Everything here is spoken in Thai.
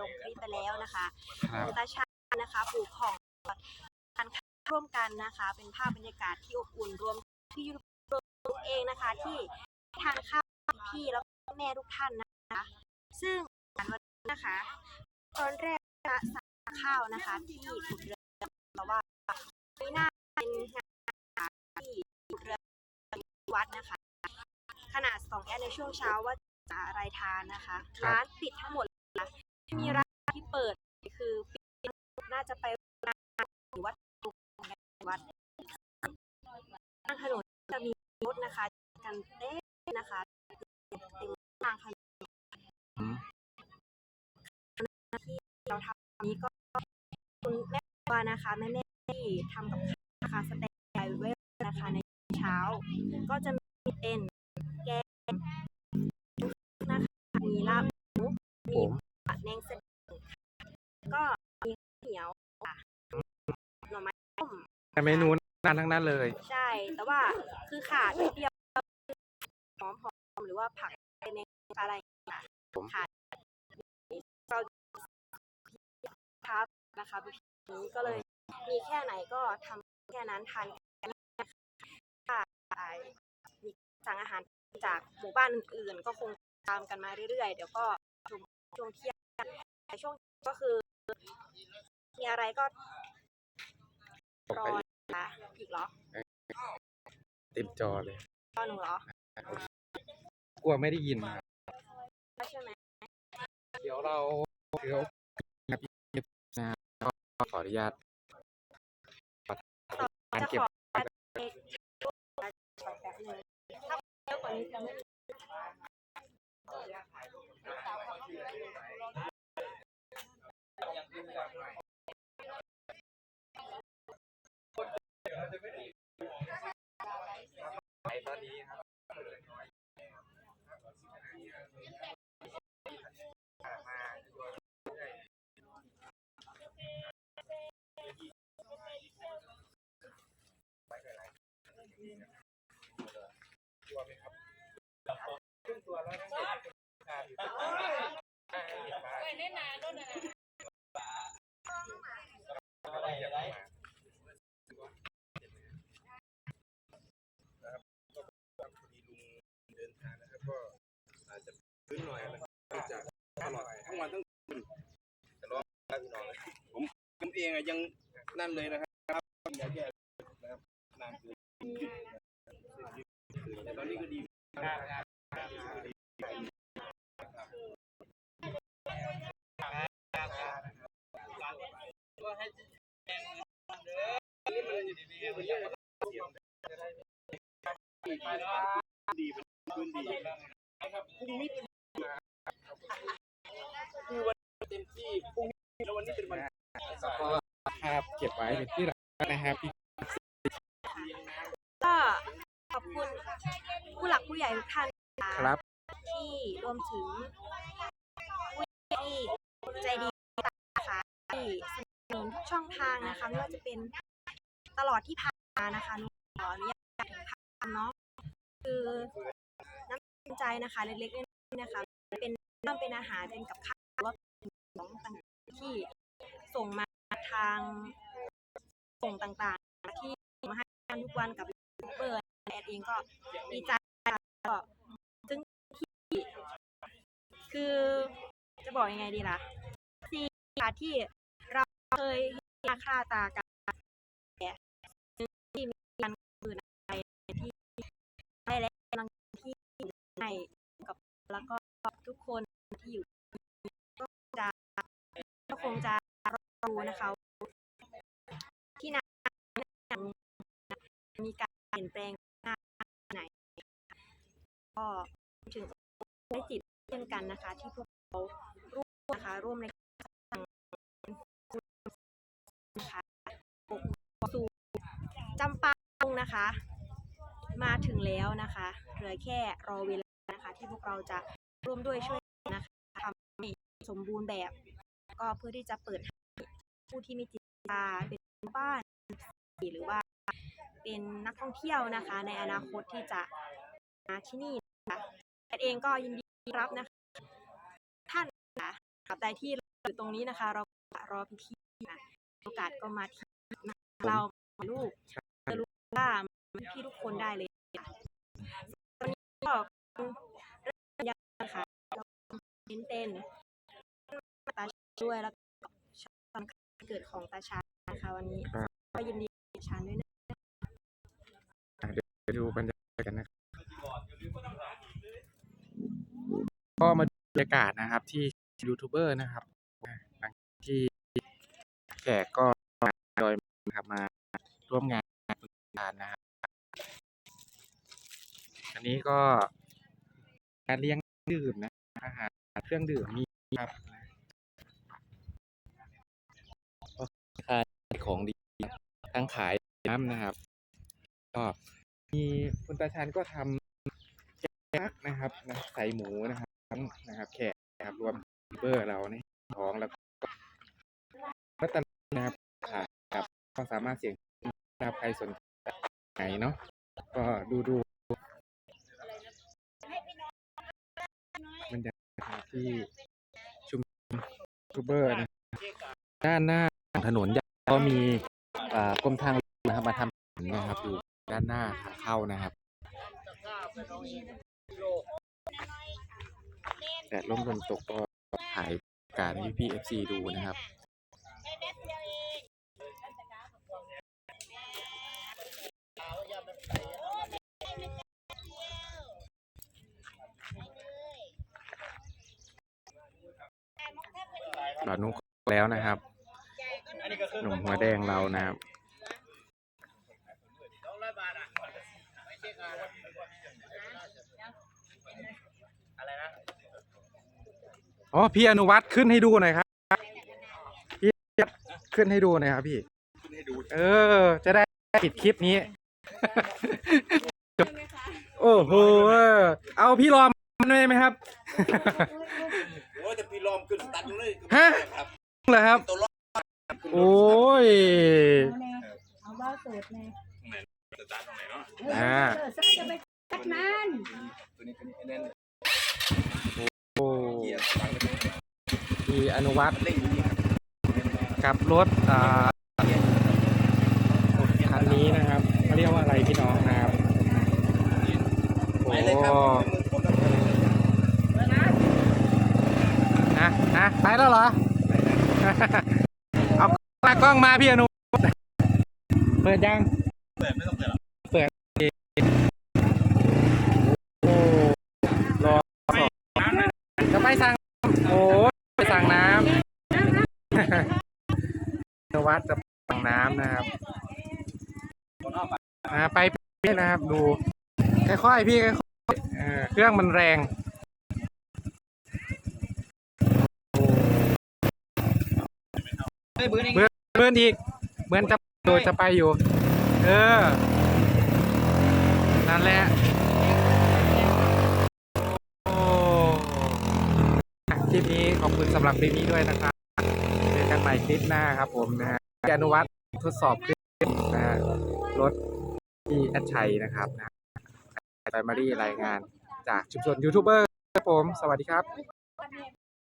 ลงคลิปไปแล้วนะคะครับ ตาชานะคะปลูกของการร่วมกันนะคะ เป็นภาพบรรยากาศที่อบอุ่นรวมที่ยูทูบเองนะคะ ที่ทานข้าวพี่แล้วก็แม่ทุกท่านนะคะ ซึ่งวันนี้นะคะ ตอนแรกจะสั่งข้าวนะคะ ที่ขุดเรือแต่ว่าไม่น่าเป็นงานที่ขุดเรือวัดนะคะ ขนาดสองแอดในช่วงเช้าว่าจะอะไรทานนะคะ ร้านปิดทั้งหมดเลยนะไม่มีร้านที่เปิดคือปิดน่าจะไปงานหรือว่าวัดทางถนนจะมีรถนะคะกันเต้นนะคะเต็มทางถนนที่เราทำนี้ก็คุณแม่วานะคะแม่แม่ที่ทำกับข้าวนะคะสแตนบายไว้นะคะในเช้า ก็จะมีเป็น แต่เมนูนานทั้งนั้นเลย ใช่ แต่ว่าคือขาดนิดเดียวหอมหอมหรือว่าผักในอะไรขาดเราครับนะคะนี้ก็เลยมีแค่ไหนก็ทำแค่นั้นทานแค่นั้นนะคะถ้ามีสั่งอาหารจากหมู่บ้านอื่นๆก็คงตามกันมาเรื่อยๆ เดี๋ยวก็ช่วงช่วงเที่ยงแต่ช่วงก็คือมีอะไรก็รอ นะคะอีกเหรอเต็มจอเลยรอหนูเหรอกลัวไม่ได้ยินครับใช่ไหมเดี๋ยวเราเดี๋ยวนะก็ขออนุญาตการจะเก็บ ขอเอกขอแป๊บนึงถ้าเยอะกว่านี้จะไม่ ไปตอนนี้ครับ ตัวไหมครับขึ้นหน่อยนะครับจากตลอดทั้งวันทั้งคืนจะร้องครับพี่น้องผมผมเองอะยังนั่นเลยนะครับอย่าแย่นะครับนาน คือแต่ตอนนี้ก็ดีดีเป็นพื้นดีนะครับพรุ่งนี้เป็นคือวันเต็มที่พรุ่งนี้แล้ววันนี้เป็นวันก็ภาพเก็บไว้เป็นที่ระลึกนะครับพี่ ก็ขอบคุณ ผู้หลักผู้ใหญ่ทุกท่านนะคคะรับ ที่รวมถึงผู้ที่ใจดีนะคะที่สนับสนุนทุกช่องทางนะคะไม่ว่าจะเป็นตลอดที่ผ่านมานะคะหนูขออนุญาตถึงภาพเนาะคือน้ำใจนะคะเล็กๆน้อยๆนะคะ เป็นน้ำเป็นอาหารเป็นกับข้าวหรือว่าเป็นของต่างๆที่ส่งมาทางส่งต่างๆ ที่มาให้กันทุกวันกับยูทูบเบอร์ แอดเองก็ดีใจก็ซึ่งที่คือจะบอกยังไงดีล่ะสี่ค่ะที่เราเคยเห็นค่าตากันแต่ที่มีการอื่นอะไรที่ได้และกำลังที่ให้กับแล้วก็ทุกคนที่อยู่ก็จะก็คงจะรู้นะคะที่นั่นมีการเปลี่ยนแปลง ก็ถึงได้จิตเช่นกันนะคะ ที่พวกเราร่วมนะคะร่วมในการนะคะสู่จำปาดงนะคะ มาถึงแล้วนะคะเหลือแค่รอเวลานะคะที่พวกเราจะร่วมด้วยช่วยนะคะทำให้สมบูรณ์แบบ ก็เพื่อที่จะเปิดให้ผู้ที่มีจิตศรัทธาเป็นบ้านหรือว่าเป็นนักท่องเที่ยวนะคะ ในอนาคตที่จะ มาที่นี่นะคะแอดเองก็ยินดีรับนะคะท่านนะคะตราบใดที่อยู่ตรงนี้นะคะ เรารอพี่ๆนะโอกาสก็มาที่นะคะเราลูกจะรู้ว่าพี่ทุกคนได้เลยค่ะวันนี้ก็เริ่มยังนะคะเราเน้นเต้นตาชาด้วยแล้วก็ชอบวันเกิดของตาชานะคะวันนี้ก็ยินดีกับชาด้วยนะไปดูบรรยากาศกันนะครับ ก็มาดูบรรยากาศนะครับที่ยูทูบเบอร์นะครับหลังที่แขกก็โดยนะครับมาร่วมงานงานนะครับ อันนี้ก็การเลี้ยงดื่มนะอาหารเครื่องดื่มมีครับก็ขายของดีทั้งขายน้ำนะครับ ก็มีคุณตาชานก็ทำแกงยักนะครับนะใส่หมูนะครับ นะครับแขกนะครับรวมเบอร์เราในท้องแล้วก็รัตนนะครับขาครับก็สามารถเสี่ยงนะครับใครสนใจไหนเนาะก็ดูดูบรรยากาศที่ชุมชนยูทูเบอร์นะด้านหน้าถนนก็มีอ่ากรมทางหลวงนะครับมาทำนะครับอยู่ด้านหน้าทางเข้านะครับ แดดร่มลมตกก็ถ่ายการให้พี่เอฟซีดูนะครับหลอดนุ่งแล้วนะครับ หนุ่มหัวแดงเรานะครับอ๋ อพี่อนุวัฒน์ขึ้นให้ดูหน่อยครับพี่ขึ้นให้ดูหน่อยครับพี่ ขึ้นให้ดูเออ จะได้ปิดคลิปนี้ โอ้โหเอาพี่รอมมันได้ไหมครับโอ้ยแต่พี่ลอมขึ้นตัดเลยฮะครับเหรอครับตัวรอดโอ้ยเอาเบ้าสูตรเลยสตาร์ทตรงไหนเนาะอ่า พี่อนุวัฒน์เร่งอยู่นี่ครับกับรถอ่าคันนี้นะครับเขาเรียกว่าอะไรพี่น้องนะครับโอ้ไปเลยครับมือผมกับมือเลยนะนะไปแล้วเหรอ เอาตากล้องมาพี่อนุเปิดยัง เปิดไม่ต้องเปิดหรอกโอ้รอสองจะไปสั่งโอ้ไปสั่ งน้ำนวัดจะสั่งน้ำนะครับอ่าไปพี่นะครับ ดูค่อยๆพี่ค่อยๆเครื่องมันแรงเบื่อเพื่ออีกเหมือนจะโดดจะไปอยู่ เออ นั่นแหละ โอ้อะ คลิปนี้ขอบคุณสำหรับคลิปนี้ด้วยนะครับเจอกันใหม่คลิปหน้าครับผมนะฮะอนุวัฒน์ทดสอบคลิปนะฮะรถที่แอดชัยนะครับนะไปมารีรายงานจากชุมชนยูทูบเบอร์ครับผม สวัสดีครับ